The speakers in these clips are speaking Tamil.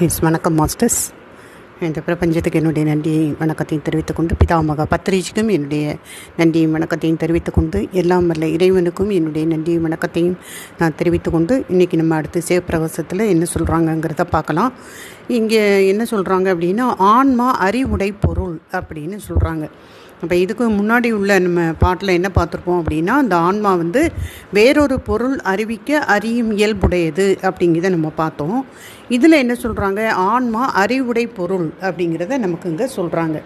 எஸ் வணக்கம் மாஸ்டர்ஸ் இந்த பிரபஞ்சத்துக்கு என்னுடைய நன்றி வணக்கத்தையும் தெரிவித்துக்கொண்டு பிதாமகா பத்ரிஜிக்கும் என்னுடைய நன்றியும் வணக்கத்தையும் தெரிவித்துக்கொண்டு எல்லாம் வல்ல இறைவனுக்கும் என்னுடைய நன்றியும் வணக்கத்தையும் நான் தெரிவித்துக்கொண்டு இன்றைக்கி நம்ம அடுத்து சிவப்பிரவசத்தில் என்ன சொல்கிறாங்கங்கிறத பார்க்கலாம். இங்கே என்ன சொல்கிறாங்க அப்படின்னா ஆன்மா அறிவுடை பொருள் அப்படின்னு சொல்கிறாங்க அப்போ இதுக்கு முன்னாடி உள்ள நம்ம பாட்டில் என்ன பார்த்துருப்போம் அப்படின்னா அந்த ஆன்மா வந்து வேறொரு பொருள் அறிவிக்க அறியும் இயல்புடையது அப்படிங்கிறத நம்ம பார்த்தோம். இதில் என்ன சொல்கிறாங்க ஆன்மா அறிவுடை பொருள் அப்படிங்கிறத நமக்கு இங்கே சொல்கிறாங்க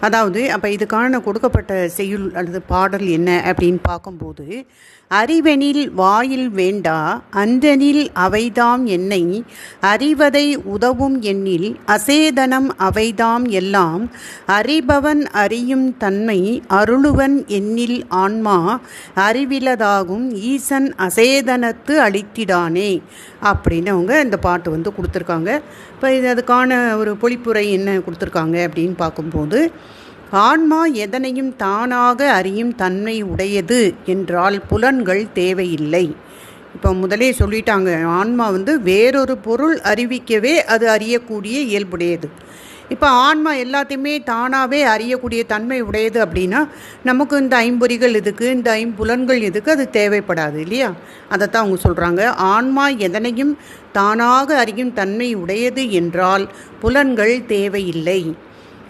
அதாவது அப்போ இதுக்கான கொடுக்கப்பட்ட செய்யுள் அல்லது பாடல் என்ன அப்படின்னு பார்க்கும்போது அறிவெனில் வாயில் வேண்டா அந்தனில் அவைதாம் என்னை அறிவதை உதவும் எண்ணில் அசேதனம் அவைதாம் எல்லாம் அறிபவன் அறியும் தன்மை அருளுவன் எண்ணில் ஆன்மா அறிவிலதாகும் ஈசன் அசேதனத்து அளித்திடானே. அப்படின்னு அவங்க இந்த பாட்டு வந்து கொடுத்துருக்காங்க. இப்போ இது அதுக்கான ஒரு பொழிப்புரை என்ன கொடுத்துருக்காங்க அப்படின்னு பார்க்கும்போது ஆன்மா எதனையும் தானாக அறியும் தன்மை உடையது என்றால் புலன்கள் தேவையில்லை. இப்போ முதலே சொல்லிட்டாங்க ஆன்மா வந்து வேறொரு பொருள் அறிவிக்கவே அது அறியக்கூடிய இயல்புடையது. இப்போ ஆன்மா எல்லாத்தையுமே தானாகவே அறியக்கூடிய தன்மை உடையது அப்படின்னா நமக்கு இந்த ஐம்பொறிகள் எதுக்கு இந்த ஐம்புலன்கள் எதுக்கு அது தேவைப்படாது இல்லையா? அதைத்தான் அவங்க சொல்கிறாங்க ஆன்மா எதனையும் தானாக அறியும் தன்மை உடையது என்றால் புலன்கள் தேவையில்லை.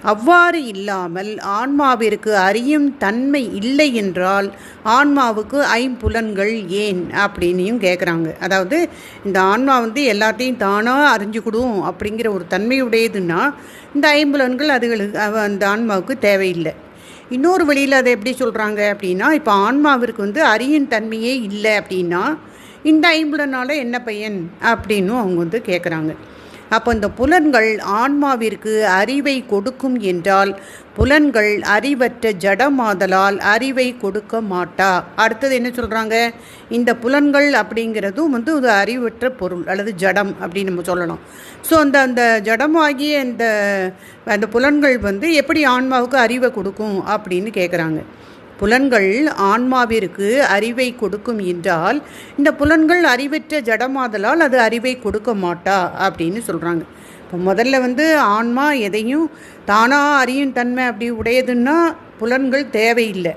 அவ்வாறு இல்லாமல் ஆன்மாவிற்கு அறியும் தன்மை இல்லை என்றால் ஆன்மாவுக்கு ஐம்புலன்கள் ஏன் அப்படின்னையும் கேட்குறாங்க அதாவது இந்த ஆன்மா வந்து எல்லாத்தையும் தானாக அறிஞ்சுக்கிடும் அப்படிங்கிற ஒரு தன்மையுடையதுன்னா இந்த ஐம்புலன்கள் அதுகளுக்கு அந்த ஆன்மாவுக்கு தேவையில்லை. இன்னொரு வழியில் அதை எப்படி சொல்கிறாங்க அப்படின்னா இப்போ ஆன்மாவிற்கு வந்து அறியும் தன்மையே இல்லை அப்படின்னா இந்த ஐம்புலனால் என்ன பையன் அப்படின்னும் அவங்க வந்து கேட்குறாங்க அப்போ இந்த புலன்கள் ஆன்மாவிற்கு அறிவை கொடுக்கும் என்றால் புலன்கள் அறிவற்ற ஜடமாதலால் அறிவை கொடுக்க மாட்டா. அடுத்தது என்ன சொல்கிறாங்க இந்த புலன்கள் அப்படிங்கிறதும் வந்து ஒரு அறிவற்ற பொருள் அல்லது ஜடம் அப்படின்னு நம்ம சொல்லலாம் ஸோ அந்த அந்த ஜடமாகிய இந்த அந்த புலன்கள் வந்து எப்படி ஆன்மாவுக்கு அறிவை கொடுக்கும் அப்படின்னு கேட்குறாங்க புலன்கள் ஆன்மாவிற்கு அறிவை கொடுக்கும் என்றால் இந்த புலன்கள் அறிவற்ற ஜடமாதலால் அது அறிவை கொடுக்க மாட்டா அப்படின்னு சொல்கிறாங்க இப்போ முதல்ல வந்து ஆன்மா எதையும் தானாக அறியும் தன்மை அப்படி உடையதுன்னா புலன்கள் தேவையில்லை.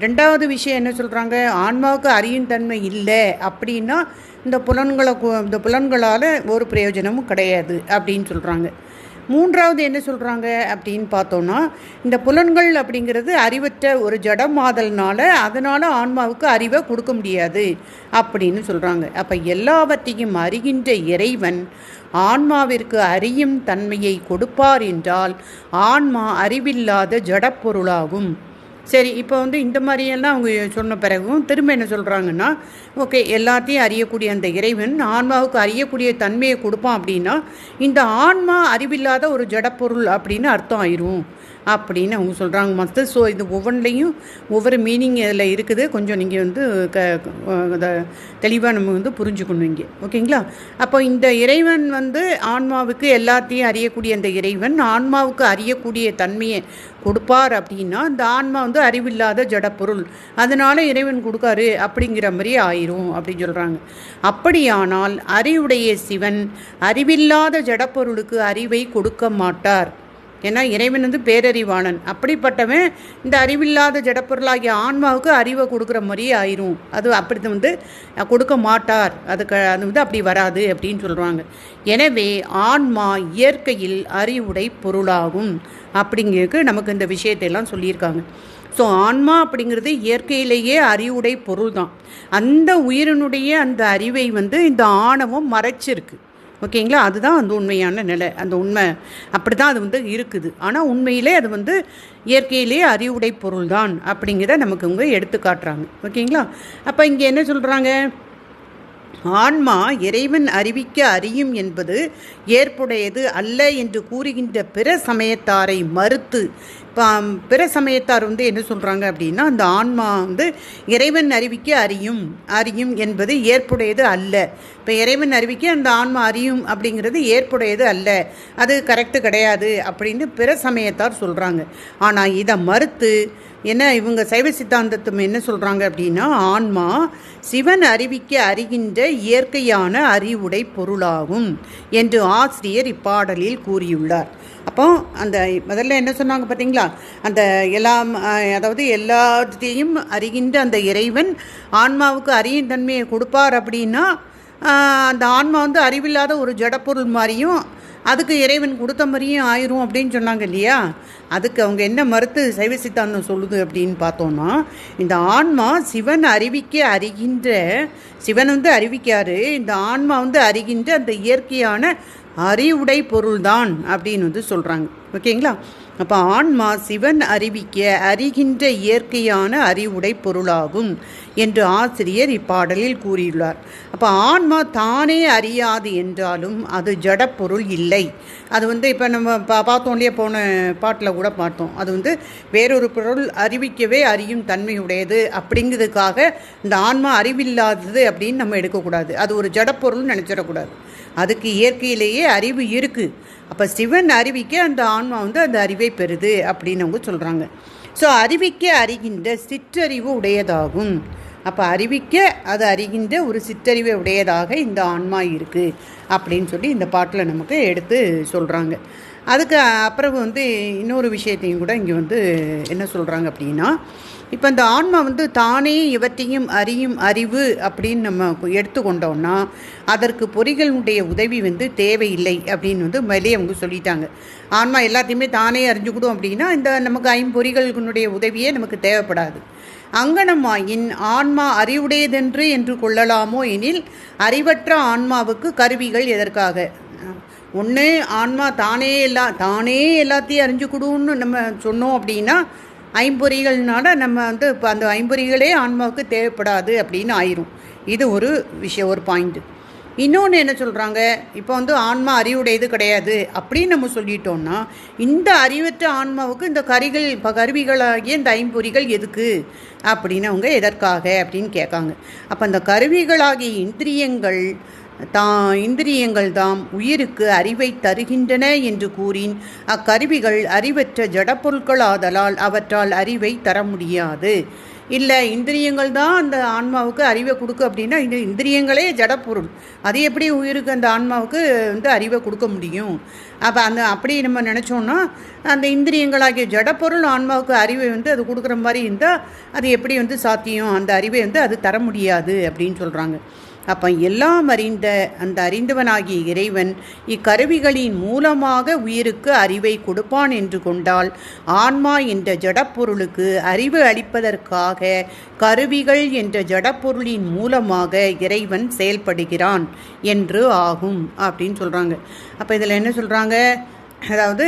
ரெண்டாவது விஷயம் என்ன சொல்கிறாங்க ஆன்மாவுக்கு அறியும் தன்மை இல்லை அப்படின்னா இந்த புலன்களை இந்த புலன்களால் ஒரு பிரயோஜனமும் கிடையாது அப்படின்னு சொல்கிறாங்க மூன்றாவது என்ன சொல்கிறாங்க அப்படின்னு பார்த்தோன்னா இந்த புலன்கள் அப்படிங்கிறது அறிவற்ற ஒரு ஜடமாதல்னால அதனால் ஆன்மாவுக்கு அறிவை கொடுக்க முடியாது அப்படின்னு சொல்கிறாங்க அப்போ எல்லாவற்றையும் அறிகின்ற இறைவன் ஆன்மாவிற்கு அறியும் தன்மையை கொடுப்பார் என்றால் ஆன்மா அறிவில்லாத ஜடப்பொருளாகும். சரி இப்போ வந்து இந்த மாதிரியெல்லாம் அவங்க சொன்ன பிறகும் திரும்ப என்ன சொல்கிறாங்கன்னா ஓகே எல்லாத்தையும் அறியக்கூடிய அந்த இறைவன் ஆன்மாவுக்கு அறியக்கூடிய தன்மையை கொடுப்பான் அப்படின்னா இந்த ஆன்மா அறிவில்லாத ஒரு ஜடப்பொருள் அப்படின்னு அர்த்தம் ஆயிரும் அப்படின்னு அவங்க சொல்கிறாங்க மற்ற ஸோ இது ஒவ்வொன்றிலையும் ஒவ்வொரு மீனிங் இதில் இருக்குது. கொஞ்சம் நீங்கள் வந்து க தெளிவாக நம்ம வந்து புரிஞ்சுக்கணும் இங்கே. ஓகேங்களா? அப்போ இந்த இறைவன் வந்து ஆன்மாவுக்கு எல்லாத்தையும் அறியக்கூடிய அந்த இறைவன் ஆன்மாவுக்கு அறியக்கூடிய தன்மையை கொடுப்பார் அப்படின்னா இந்த ஆன்மா வந்து அறிவில்லாத ஜடப்பொருள். அதனால் இறைவன் கொடுக்காரு அப்படிங்கிற மாதிரி ஆயிரும் அப்படின்னு சொல்கிறாங்க அப்படியானால் அறிவுடைய சிவன் அறிவில்லாத ஜடப்பொருளுக்கு அறிவை கொடுக்க மாட்டார். ஏன்னா இறைவன் வந்து பேரறிவாளன் அப்படிப்பட்டவன் இந்த அறிவில்லாத ஜடப்பொருளாகிய ஆன்மாவுக்கு அறிவை கொடுக்குற மாதிரியே ஆயிரும். அது அப்படி வந்து கொடுக்க மாட்டார். அதுக்கு அது வந்து அப்படி வராது அப்படின்னு சொல்கிறாங்க எனவே ஆன்மா இயற்கையில் அறிவுடை பொருளாகும். அப்படிங்கிறதுக்கு நமக்கு இந்த விஷயத்தையெல்லாம் சொல்லியிருக்காங்க. ஸோ ஆன்மா அப்படிங்கிறது இயற்கையிலேயே அறிவுடை பொருள் தான் அந்த உயிரினுடைய அந்த அறிவை வந்து இந்த ஆணவம் மறைச்சிருக்கு. ஓகேங்களா? அதுதான் அந்த உண்மையான நிலை. அந்த உண்மை அப்படி தான் அது வந்து இருக்குது. ஆனால் உண்மையிலே அது வந்து இயற்கையிலே அறிவுடை பொருள் தான் அப்படிங்கிறத நமக்கு இவங்க எடுத்து காட்டுறாங்க ஓகேங்களா? அப்போ இங்கே என்ன சொல்கிறாங்க ஆன்மா இறைவன் அறிவிக்க அறியும் என்பது ஏற்புடையது அல்ல என்று கூறுகின்ற பிற சமயத்தாரை மறுத்து. இப்போ பிற சமயத்தார் வந்து என்ன சொல்கிறாங்க அப்படின்னா அந்த ஆன்மா வந்து இறைவன் அறிவிக்க அறியும் அறியும் என்பது ஏற்புடையது அல்ல. இப்போ இறைவன் அறிவிக்க அந்த ஆன்மா அறியும் அப்படிங்கிறது ஏற்புடையது அல்ல. அது கரெக்டு கிடையாது அப்படின்னு பிற சமயத்தார் சொல்கிறாங்க ஆனால் இதை மறுத்து என்ன இவங்க சைவ சித்தாந்தத்தும் என்ன சொல்கிறாங்க அப்படின்னா ஆன்மா சிவன் அறிவிக்க அறிகின்ற இயற்கையான அறிவுடை பொருளாகும் என்று ஆசிரியர் இப்பாடலில் கூறியுள்ளார். அப்போ அந்த முதல்ல என்ன சொன்னாங்க பார்த்தீங்களா? அந்த எல்லாம் அதாவது எல்லாத்தையும் அறிகின்ற அந்த இறைவன் ஆன்மாவுக்கு அறியும் தன்மையை கொடுப்பார் அப்படின்னா அந்த ஆன்மா வந்து அறிவில்லாத ஒரு ஜடப்பொருள் மாதிரியும் அதுக்கு இறைவன் கொடுத்த மாதிரியும் ஆயிரும் அப்படின்னு சொன்னாங்க இல்லையா? அதுக்கு அவங்க என்ன மறுத்து சைவ சித்தாந்தம் சொல்லுது அப்படின்னு பார்த்தோம்னா இந்த ஆன்மா சிவன் அறிவிக்க அறிகின்ற சிவன் வந்து அறிவிக்காரு இந்த ஆன்மா வந்து அறிகின்ற அந்த இயற்கையான அறிவுடை பொருள்தான் அப்படின்னு வந்து சொல்கிறாங்க ஓகேங்களா? அப்போ ஆன்மா சிவன் அறிவிக்க அறிகின்ற இயற்கையான அறிவுடை பொருளாகும். என்று ஆசிரியர் இப்பாடலில் கூறியுள்ளார். அப்போ ஆன்மா தானே அறியாது என்றாலும் அது ஜடப்பொருள் இல்லை. அது வந்து இப்போ நம்ம பா பார்த்தோம் இல்லையா போன பாட்டில் கூட பார்த்தோம். அது வந்து வேறொரு பொருள் அறிவிக்கவே அறியும் தன்மை உடையது அப்படிங்கிறதுக்காக இந்த ஆன்மா அறிவில்லாதது அப்படின்னு நம்ம எடுக்கக்கூடாது. அது ஒரு ஜடப்பொருள்னு நினச்சிடக்கூடாது. அதுக்கு இயற்கையிலேயே அறிவு இருக்குது அப்போ சிவன் அறிவிக்க அந்த ஆன்மா வந்து அந்த அறிவை பெறுது அப்படின்னு அவங்க சொல்கிறாங்க ஸோ அறிவிக்க அறிகின்ற சிற்றறிவு உடையதாகும். அப்போ அறிவிக்க அது அறிகின்ற ஒரு சிற்றறிவை உடையதாக இந்த ஆன்மா இருக்குது அப்படின்னு சொல்லி இந்த பாட்டில் நமக்கு எடுத்து சொல்கிறாங்க அதுக்கு அப்புறம் வந்து இன்னொரு விஷயத்தையும் கூட இங்கே வந்து என்ன சொல்கிறாங்க அப்படின்னா இப்போ இந்த ஆன்மா வந்து தானே இவற்றையும் அறியும் அறிவு அப்படின்னு நம்ம எடுத்துக்கொண்டோம்னா அதற்கு பொறிகளுடைய உதவி வந்து தேவையில்லை அப்படின்னு வந்து மேலே அவங்க சொல்லிட்டாங்க. ஆன்மா எல்லாத்தையுமே தானே அறிஞ்சுக்கிடும் அப்படின்னா இந்த நமக்கு ஐம்பொறிகளுடைய உதவியே நமக்கு தேவைப்படாது. அங்கனமாயின் ஆன்மா அறிவுடையதென்று என்று கொள்ளலாமோ எனில் அறிவற்ற ஆன்மாவுக்கு கருவிகள் எதற்காக? ஒன்று ஆன்மா தானே எல்லா தானே எல்லாத்தையும் அறிஞ்சுக்கிடும்னு நம்ம சொன்னோம் அப்படின்னா ஐம்பொறிகள்னால நம்ம வந்து இப்போ அந்த ஐம்பொறிகளே ஆன்மாவுக்கு தேவைப்படாது அப்படின்னு ஆயிரும். இது ஒரு விஷயம் ஒரு பாயிண்ட் இன்னொன்று என்ன சொல்கிறாங்க இப்போ வந்து ஆன்மா அறிவுடையது கிடையாது அப்படின்னு நம்ம சொல்லிட்டோம்னா இந்த அறிவற்ற ஆன்மாவுக்கு இந்த கரிகள் இப்போ கருவிகளாகிய இந்த ஐம்பொறிகள் எதுக்கு? அப்படின்னு அவங்க எதற்காக? அப்படின்னு கேட்காங்க. அப்போ அந்த கருவிகளாகிய இந்திரியங்கள் தா இந்திரியங்கள் தாம் உயிருக்கு அறிவை தருகின்றன என்று கூறின். அக்கருவிகள் அறிவற்ற ஜடப்பொருட்களாதலால் அவற்றால் அறிவை தர முடியாது. இல்லை இந்திரியங்கள் தான் அந்த ஆன்மாவுக்கு அறிவை கொடுக்கு அப்படின்னா இந்த இந்திரியங்களே ஜடப்பொருள். அது எப்படி உயிருக்கு அந்த ஆன்மாவுக்கு வந்து அறிவை கொடுக்க முடியும்? அப்போ அந்த அப்படி நம்ம நினச்சோன்னா அந்த இந்திரியங்களாகிய ஜடப்பொருள் ஆன்மாவுக்கு அறிவை வந்து அது கொடுக்குற மாதிரி இருந்தால் அது எப்படி வந்து சாத்தியம்? அந்த அறிவை வந்து அது தர முடியாது அப்படின்னு சொல்கிறாங்க அப்போ எல்லாம் அறிந்த அந்த அறிந்தவனாகிய இறைவன் இக்கருவிகளின் மூலமாக உயிருக்கு அறிவை கொடுப்பான் என்று கொண்டால் ஆன்மா என்ற ஜடப்பொருளுக்கு அறிவு அளிப்பதற்காக கருவிகள் என்ற ஜடப்பொருளின் மூலமாக இறைவன் செயல்படுகிறான் என்று ஆகும் அப்படின்னு சொல்கிறாங்க அப்போ இதில் என்ன சொல்கிறாங்க அதாவது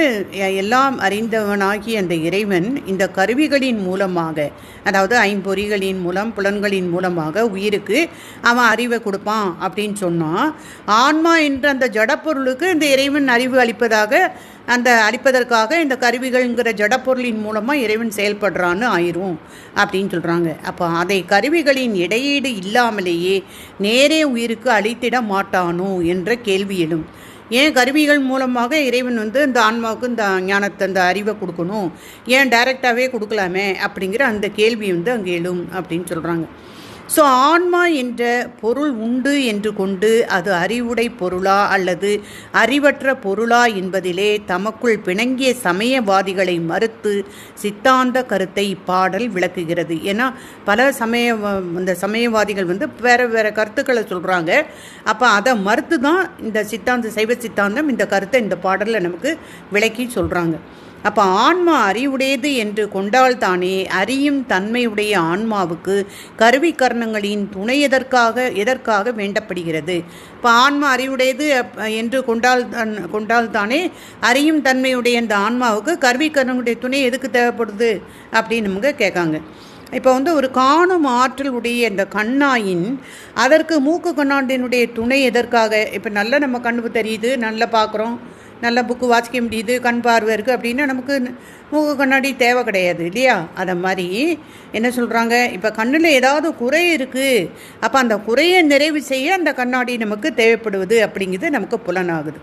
எல்லாம் அறிந்தவனாகிய அந்த இறைவன் இந்த கருவிகளின் மூலமாக அதாவது ஐம்பொறிகளின் மூலம் புலன்களின் மூலமாக உயிருக்கு அவன் அறிவை கொடுப்பான் அப்படின்னு சொன்னான் ஆன்மா என்ற அந்த ஜடப்பொருளுக்கு இந்த இறைவன் அறிவு அளிப்பதாக அந்த அளிப்பதற்காக இந்த கருவிகள்ங்கிற ஜடப்பொருளின் மூலமாக இறைவன் செயல்படுறான்னு ஆயிரும் அப்படின்னு சொல்கிறாங்க அப்போ அதை கருவிகளின் இடையீடு இல்லாமலேயே நேரே உயிருக்கு அளித்திட மாட்டானோ என்ற கேள்வி எழும். ஏன் கருவிகள் மூலமாக இறைவன் வந்து இந்த ஆன்மாவுக்கு இந்த ஞானத்தை அந்த அறிவை கொடுக்கணும்? ஏன் டைரெக்டாகவே கொடுக்கலாமே அப்படிங்கிற அந்த கேள்வி வந்து அங்கே எழும் அப்படின்னு சொல்கிறாங்க ஸோ ஆன்மா என்ற பொருள் உண்டு என்று கொண்டு அது அறிவுடை பொருளா அல்லது அறிவற்ற பொருளா என்பதிலே தமக்குள் பிணங்கிய சமயவாதிகளை மறுத்து சித்தாந்த கருத்தை இப்பாடல் விளக்குகிறது. ஏன்னா பல சமய இந்த சமயவாதிகள் வந்து வேறு வேறு கருத்துக்களை சொல்கிறாங்க அப்போ அதை மறுத்து தான் இந்த சித்தாந்த சைவ சித்தாந்தம் இந்த கருத்தை இந்த பாடலில் நமக்கு விளக்கி சொல்கிறாங்க அப்போ ஆன்மா அறிவுடையது என்று கொண்டால்தானே அறியும் தன்மையுடைய ஆன்மாவுக்கு கருவி கர்ணங்களின் துணை எதற்காக எதற்காக வேண்டப்படுகிறது? இப்போ ஆன்மா அறிவுடையது என்று கொண்டால் கொண்டால்தானே அறியும் தன்மையுடைய இந்த ஆன்மாவுக்கு கருவி கர்ணங்களுடைய துணை எதுக்கு தேவைப்படுது அப்படின்னு நமக்கு கேட்காங்க. இப்போ வந்து ஒரு காணும் ஆற்றல் உடைய இந்த கண்ணாயின் அதற்கு மூக்கு கண்ணாண்டினுடைய துணை எதற்காக? இப்போ நல்லா நம்ம கண்ணுக்கு தெரியுது நல்லா பார்க்குறோம் நல்லா புக்கு வாசிக்க முடியுது கண் பார்வை இருக்குது அப்படின்னா நமக்கு மூக்கு கண்ணாடி தேவை கிடையாது இல்லையா? அதை மாதிரி என்ன சொல்கிறாங்க இப்போ கண்ணில் ஏதாவது குறை இருக்குது அப்போ அந்த குறையை நிறைவு செய்ய அந்த கண்ணாடி நமக்கு தேவைப்படுவது அப்படிங்கிறது நமக்கு புலனாகுது.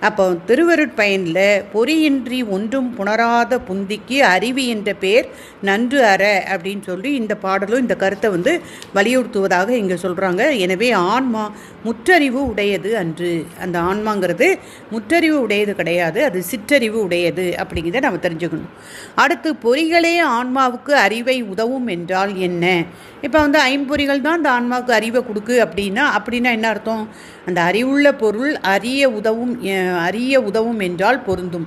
அப்போ திருவருட்பயனில் பொறியின்றி ஒன்றும் புணராத புந்திக்கு அறிவு என்ற பேர் நன்று அற அப்படின்னு சொல்லி இந்த பாடலும் இந்த கருத்தை வந்து வலியுறுத்துவதாக இங்கே சொல்கிறாங்க எனவே ஆன்மா முற்றறிவு உடையது அன்று. அந்த ஆன்மாங்கிறது முற்றறிவு உடையது கிடையாது அது சிற்றறிவு உடையது அப்படிங்கிறத நம்ம தெரிஞ்சுக்கணும். அடுத்து பொறிகளே ஆன்மாவுக்கு அறிவை உதவும் என்றால் என்ன? இப்போ வந்து ஐம்பொறிகள் தான் அந்த ஆன்மாவுக்கு அறிவை கொடுக்கு அப்படின்னா அப்படின்னா என்ன அர்த்தம்? அந்த அறிவுள்ள பொருள் அறிய உதவும் அறிய உதவும் என்றால் பொருந்தும்.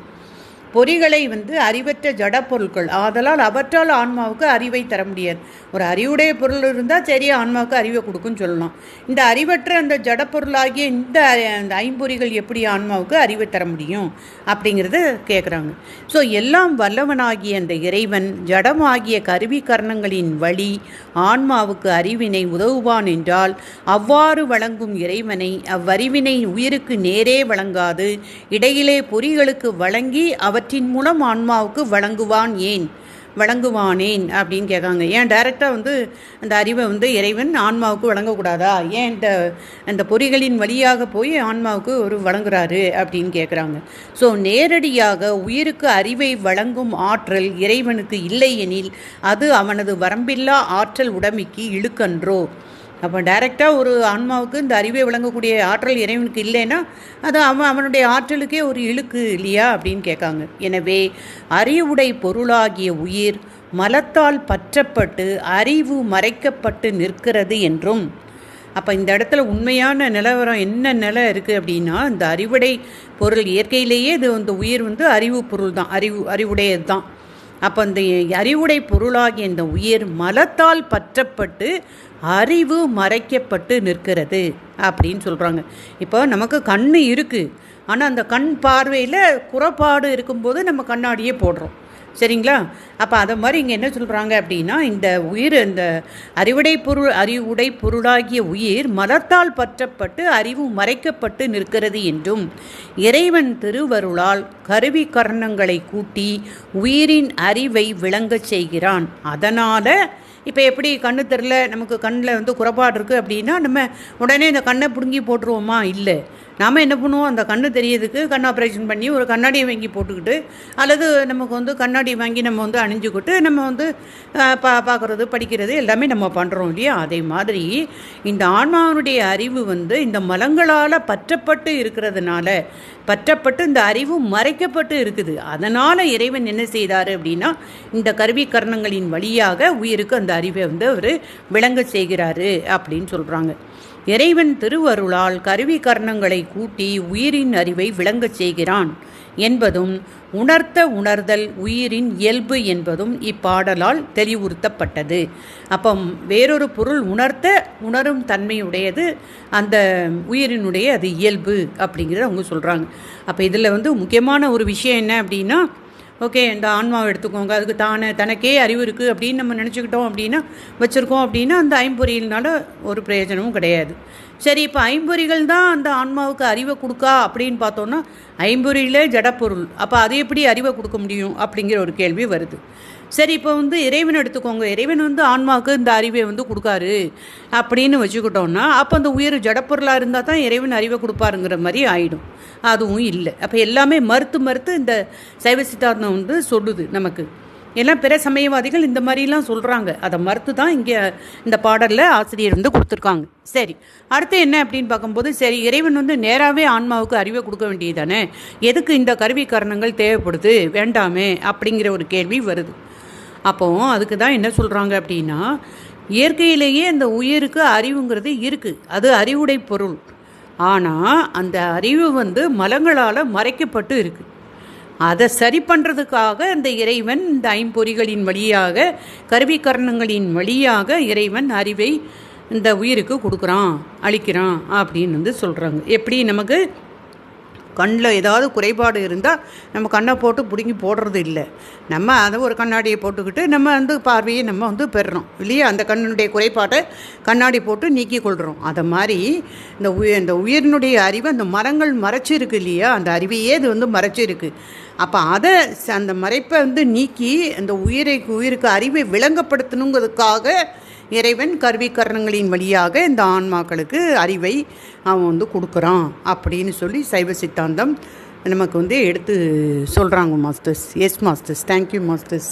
பொறிகளை வந்து அறிவற்ற ஜட பொருட்கள் ஆதலால் அவற்றால் ஆன்மாவுக்கு அறிவை தர முடியாது. ஒரு அறிவுடைய பொருள் இருந்தால் சரி ஆன்மாவுக்கு அறிவை கொடுக்குன்னு சொல்லலாம். இந்த அறிவற்ற அந்த ஜட பொருளாகிய இந்த அந்த ஐம்பொறிகள் எப்படி ஆன்மாவுக்கு அறிவை தர முடியும் அப்படிங்கிறத கேட்குறாங்க ஸோ எல்லாம் வல்லவனாகிய அந்த இறைவன் ஜடமாகிய கருவி கரணங்களின் வழி ஆன்மாவுக்கு அறிவினை உதவுவான் என்றால் அவ்வாறு வழங்கும் இறைவனை அவ்வறிவினை உயிருக்கு நேரே வழங்காது. இடையிலே பொறிகளுக்கு வழங்கி அவற்றின் மூலம் ஆன்மாவுக்கு வழங்குவான் ஏன்? வழங்குவானேன் அப்படின்னு கேட்காங்க. ஏன் டைரெக்டாக வந்து அந்த அறிவை வந்து இறைவன் ஆன்மாவுக்கு வழங்கக்கூடாதா? ஏன் இந்த அந்த பொறிகளின் வழியாக போய் ஆன்மாவுக்கு ஒரு வழங்குறாரு அப்படின்னு கேட்குறாங்க. ஸோ நேரடியாக உயிருக்கு அறிவை வழங்கும் ஆற்றல் இறைவனுக்கு இல்லை எனில் அது அவனது வரம்பில்லா ஆற்றல் உடைமைக்கு இழுக்கன்றோ? அப்போ டைரெக்டாக ஒரு ஆன்மாவுக்கு இந்த அறிவை விளங்கக்கூடிய ஆற்றல் இறைவனுக்கு இல்லைன்னா அது அவன் அவனுடைய ஆற்றலுக்கே ஒரு இழுக்கு இல்லையா அப்படின்னு கேட்காங்க. எனவே அறிவுடை பொருளாகிய உயிர் மலத்தால் பற்றப்பட்டு அறிவு மறைக்கப்பட்டு நிற்கிறது என்றும் அப்போ இந்த இடத்துல உண்மையான நிலவரம் என்ன நிலை இருக்குது அப்படின்னா இந்த அறிவுடை பொருள் இயற்கையிலேயே இது இந்த உயிர் வந்து அறிவு பொருள் தான் அறிவு அறிவுடையது தான். அப்போ இந்த அறிவுடை பொருளாகிய இந்த உயிர் மலத்தால் பற்றப்பட்டு அறிவு மறைக்கப்பட்டு நிற்கிறது அப்படின்னு சொல்கிறாங்க இப்போ நமக்கு கண் இருக்குது ஆனால் அந்த கண் பார்வையில் குறைபாடு இருக்கும்போது நம்ம கண்ணாடியே போடுறோம். சரிங்களா? அப்போ அதை மாதிரி இங்கே என்ன சொல்கிறாங்க அப்படின்னா இந்த உயிர் இந்த அறிவுடை பொருள் அறிவுடை பொருளாகிய உயிர் மலத்தால் பற்றப்பட்டு அறிவு மறைக்கப்பட்டு நிற்கிறது என்றும் இறைவன் திருவருளால் கருவி கர்ணங்களை கூட்டி உயிரின் அறிவை விளங்கச் செய்கிறான். அதனால் இப்போ எப்படி கண்ணு தெரில நமக்கு கண்ணில் வந்து குறைபாடு இருக்குது அப்படின்னா நம்ம உடனே இந்த கண்ணை பிடுங்கி போட்டுருவோமா? இல்லை. நாம் என்ன பண்ணுவோம்? அந்த கண்ணு தெரியறதுக்கு கண் ஆப்ரேஷன் பண்ணி ஒரு கண்ணாடியை வாங்கி போட்டுக்கிட்டு அல்லது நமக்கு வந்து கண்ணாடி வாங்கி நம்ம வந்து அணிஞ்சுக்கிட்டு நம்ம வந்து பா பார்க்குறது படிக்கிறது எல்லாமே நம்ம பண்ணுறோம் இல்லையா? அதே மாதிரி இந்த ஆன்மாவினுடைய அறிவு வந்து இந்த மலங்களால் பற்றப்பட்டு இருக்கிறதுனால பற்றப்பட்டு இந்த அறிவு மறைக்கப்பட்டு இருக்குது. அதனால் இறைவன் என்ன செய்தார் அப்படின்னா இந்த கருவி கர்ணங்களின் வழியாக உயிருக்கு அந்த அறிவை வந்து அவர் விளங்க செய்கிறாரு அப்படின்னு சொல்கிறாங்க இறைவன் திருவருளால் கருவி கர்ணங்களை கூட்டி உயிரின் அறிவை விளங்கச் செய்கிறான் என்பதும் உணர்த்த உணர்தல் உயிரின் இயல்பு என்பதும் இப்பாடலால் தெளிவுறுத்தப்பட்டது. அப்போ வேறொரு பொருள் உணர்த்த உணரும் தன்மையுடையது அந்த உயிரினுடைய அது இயல்பு அப்படிங்கிறத அவங்க சொல்கிறாங்க அப்போ இதில் வந்து முக்கியமான ஒரு விஷயம் என்ன அப்படின்னா ஓகே இந்த ஆன்மாவை எடுத்துக்கோங்க. அதுக்கு தானே தனக்கே அறிவு இருக்குது அப்படின்னு நம்ம நினச்சிக்கிட்டோம் அப்படின்னா வச்சுருக்கோம் அப்படின்னா அந்த ஐம்பொறியினால ஒரு பிரயோஜனமும் கிடையாது. சரி இப்போ ஐம்பொறிகள் தான் அந்த ஆன்மாவுக்கு அறிவை கொடுக்கா அப்படின்னு பார்த்தோன்னா ஐம்பொறியிலே ஜடப்பொருள். அப்போ அது எப்படி அறிவை கொடுக்க முடியும் அப்படிங்கிற ஒரு கேள்வி வருது. சரி இப்போ வந்து இறைவன் எடுத்துக்கோங்க. இறைவன் வந்து ஆன்மாவுக்கு இந்த அறிவை வந்து கொடுக்காரு அப்படின்னு வச்சுக்கிட்டோம்னா அப்போ அந்த உயிர் ஜடப்பொருளாக இருந்தால் தான் இறைவன் அறிவை கொடுப்பாருங்கிற மாதிரி ஆயிடும். அதுவும் இல்லை. அப்போ எல்லாமே மறுத்து மறுத்து இந்த சைவ சித்தாந்தம் வந்து சொல்லுது நமக்கு. எல்லாம் பிற சமயவாதிகள் இந்த மாதிரிலாம் சொல்கிறாங்க அதை மறுத்து தான் இங்கே இந்த பாடலில் ஆசிரியர் வந்து கொடுத்துருக்காங்க. சரி அடுத்து என்ன அப்படின்னு பார்க்கும்போது சரி இறைவன் வந்து நேராகவே ஆன்மாவுக்கு அறிவை கொடுக்க வேண்டியது தானே எதுக்கு இந்த கருவி காரணங்கள் தேவைப்படுது? வேண்டாமே அப்படிங்கிற ஒரு கேள்வி வருது. அப்போ அதுக்கு தான் என்ன சொல்கிறாங்க அப்படின்னா இயற்கையிலேயே அந்த உயிருக்கு அறிவுங்கிறது இருக்குது அது அறிவுடை பொருள். ஆனால் அந்த அறிவு வந்து மலங்களால் மறைக்கப்பட்டு இருக்குது அதை சரி பண்ணுறதுக்காக இந்த இறைவன் இந்த ஐம்பொறிகளின் வழியாக கருவிக்கரணங்களின் வழியாக இறைவன் அறிவை இந்த உயிருக்கு கொடுக்குறான் அழிக்கிறான் அப்படின்னு வந்து சொல்கிறாங்க எப்படி நமக்கு கண்ணில் ஏதாவது குறைபாடு இருந்தால் நம்ம கண்ணை போட்டு பிடுங்கி போடுறது இல்லை. நம்ம அதை ஒரு கண்ணாடியை போட்டுக்கிட்டு நம்ம வந்து பார்வையை நம்ம வந்து பெறுறோம் இல்லையா? அந்த கண்ணுடைய குறைபாட்டை கண்ணாடி போட்டு நீக்கி கொள்கிறோம் அதை மாதிரி இந்த உயிர் இந்த உயிரினுடைய அறிவு அந்த மரங்கள் மறைச்சிருக்கு இல்லையா? அந்த அறிவையே இது வந்து மறைச்சிருக்கு. அப்போ அதை அந்த மறைப்பை வந்து நீக்கி அந்த உயிரை உயிருக்கு அறிவை விளங்கப்படுத்தணுங்கிறதுக்காக இறைவன் கருவி கரணங்களின் வழியாக இந்த ஆன்மாக்களுக்கு அறிவை அவன் வந்து கொடுக்குறான் அப்படின்னு சொல்லி சைவ சித்தாந்தம் நமக்கு வந்து எடுத்து சொல்கிறாங்க masters. Yes masters thank you masters